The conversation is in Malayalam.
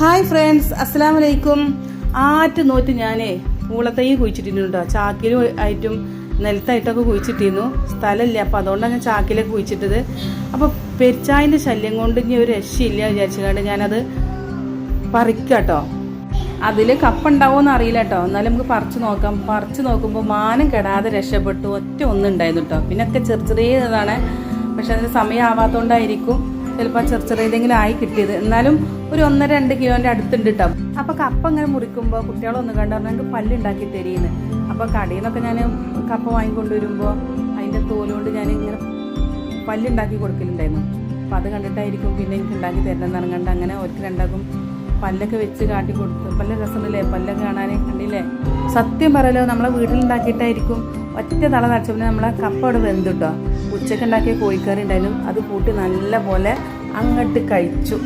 ഹായ് ഫ്രണ്ട്സ് അസ്സലാം വലൈക്കും ആറ്റ് നോറ്റ് ഞാനേ പൂളത്തൈ കുഴിച്ചിട്ടിരുന്നു കേട്ടോ ചാക്കിലും ആയിട്ടും നിലത്തായിട്ടൊക്കെ കുഴിച്ചിട്ടിരുന്നു. സ്ഥലമില്ല. അപ്പോൾ അതുകൊണ്ടാണ് ഞാൻ ചാക്കിലേക്ക് കുഴിച്ചിട്ടത്. അപ്പോൾ പെരിച്ചായന്റെ ശല്യം കൊണ്ട് ഇനി ഒരു രക്ഷയില്ല വിചാരിച്ചുകൊണ്ട് ഞാനത് പറിക്കാം കേട്ടോ അതിൽ കപ്പുണ്ടാവുമെന്ന് അറിയില്ല കേട്ടോ എന്നാലും നമുക്ക് പറിച്ച് നോക്കാം. പറിച്ച് നോക്കുമ്പോൾ മാനം കെടാതെ രക്ഷപ്പെട്ടു. ഒറ്റ ഒന്നുണ്ടായിരുന്നു കേട്ടോ പിന്നെ ഒക്കെ ചെറിയ ചെറിയതാണ് പക്ഷെ അതിന് സമയമാവാത്തോണ്ടായിരിക്കും. ചിലപ്പോൾ ചെറിയ ചെറിയതെങ്കിലും ആയി കിട്ടിയത്. എന്നാലും ഒരു ഒന്നര രണ്ട് കിലോന്റെ അടുത്തുണ്ട് കേട്ടോ അപ്പോൾ കപ്പ ഇങ്ങനെ മുറിക്കുമ്പോൾ കുട്ടികളൊന്ന് കണ്ടു പറഞ്ഞാൽ എനിക്ക് പല്ലുണ്ടാക്കി തരീന്ന്. അപ്പോൾ കടയിൽ നിന്നൊക്കെ ഞാൻ കപ്പ വാങ്ങിക്കൊണ്ടുവരുമ്പോൾ അതിന്റെ തോലുകൊണ്ട് ഞാൻ ഇങ്ങനെ പല്ലുണ്ടാക്കി കൊടുക്കലുണ്ടായിരുന്നു. അപ്പം അത് കണ്ടിട്ടായിരിക്കും പിന്നെ എനിക്ക് ഉണ്ടാക്കി തരണമെന്ന് ഇറങ്ങണ്ട അങ്ങനെ അവർക്ക് രണ്ടാക്കും പല്ലൊക്കെ വെച്ച് കാട്ടി കൊടുത്തു. പല്ല രസമുണ്ടല്ലേ? പല്ലൊക്കെ കാണാൻ കണ്ടില്ലേ? സത്യം പറയലോ നമ്മളെ വീട്ടിലുണ്ടാക്കിയിട്ടായിരിക്കും ഒറ്റ തള നടച്ചപ്പോൾ നമ്മളെ കപ്പ അവിടെ വെന്തിട്ടോ. ഉച്ചയ്ക്ക് ഉണ്ടാക്കിയ കോഴിക്കറി ഉണ്ടായാലും അത് കൂട്ടി നല്ല പോലെ അങ്ങോട്ട് കഴിച്ചു.